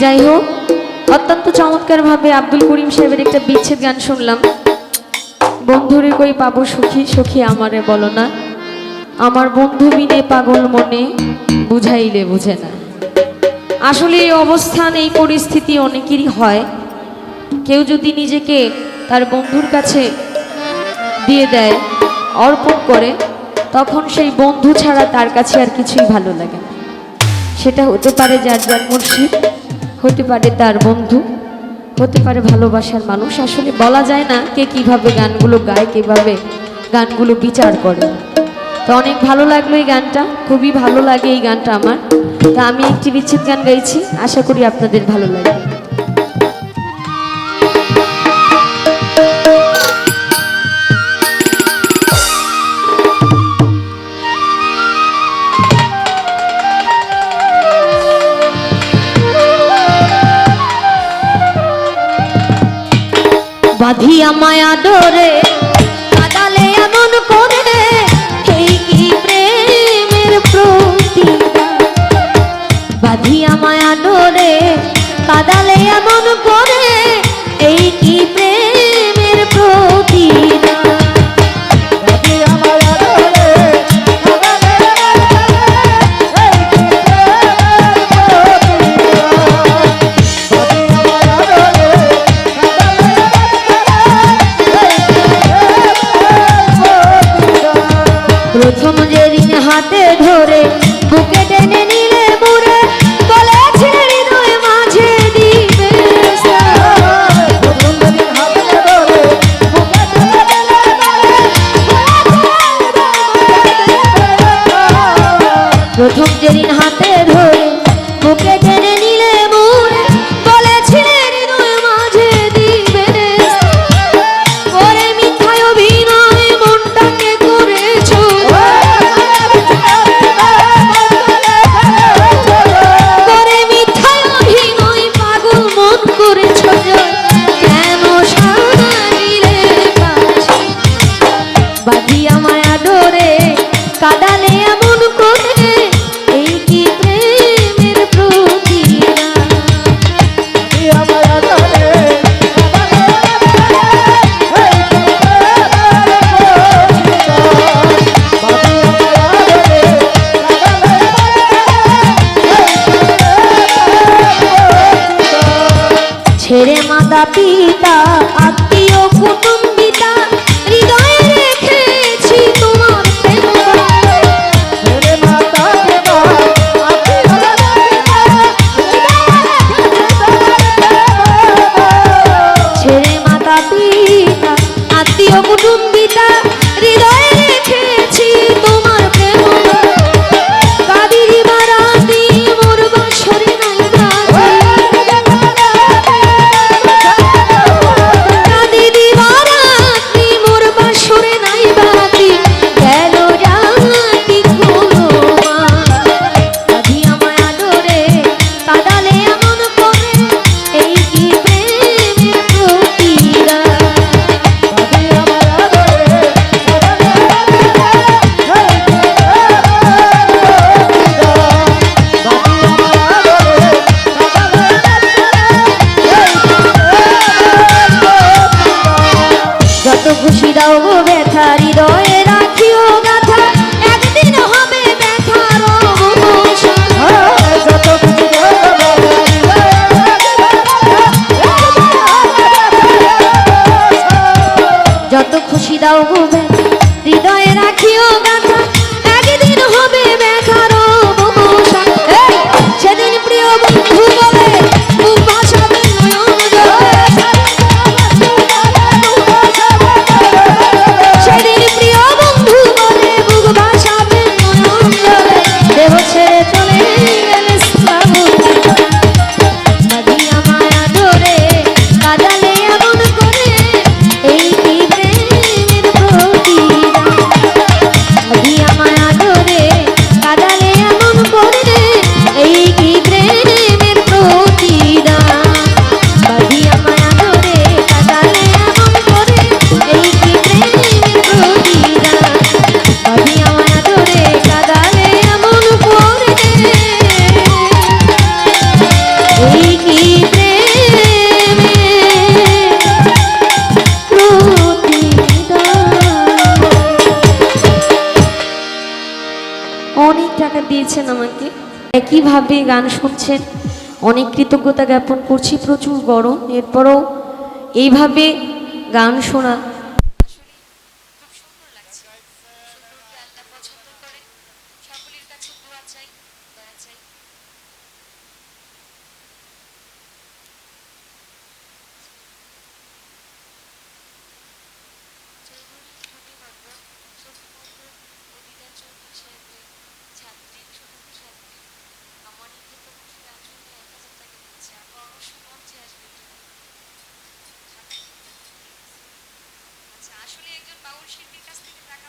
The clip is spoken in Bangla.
যাই হোক অত্যন্ত চমৎকারভাবে আব্দুল করিম সাহেবের একটা বিচ্ছেদ গান শুনলাম। বন্ধুরে কই পাবো সুখী সুখী আমারে বলো না। আমার বন্ধু বিনে পাগল মনে, বুঝাইলে বুঝে না। আসলে এই অবস্থান, এই পরিস্থিতি অনেকেরই হয়। কেউ যদি নিজেকে তার বন্ধুর কাছে দিয়ে দেয়, অর্পণ করে তখন সেই বন্ধু ছাড়া তার কাছে আর কিছুই ভালো লাগে না। সেটা হতে পারে যার যার মুর্শিদ, হতে পারে তার বন্ধু, হতে পারে ভালোবাসার মানুষ। আসলে বলা যায় না কে কীভাবে গানগুলো গায়, কীভাবে গানগুলো বিচার করে। তো অনেক ভালো লাগল এই গানটা, খুবই ভালো লাগে এই গানটা আমার। তা আমি একটি বিচ্ছেদ গান গাইছি, আশা করি আপনাদের ভালো লাগবে। বাঁধিয়া মায়া করে এই বাঁধিয়া মায়া ডোরে কাদালে এমন করে এই কি বাঁধিয়া মায়া করে এই ছেড়ে মাতা পি অনেক টাকা দিয়েছেন আমাকে। একইভাবে গান শুনছেন অনেক কৃতজ্ঞতা জ্ঞাপন করছি প্রচুর গরম। এরপরও এইভাবে গান শোনা। Thank you. শিল্পীর কাছ থেকে টাকা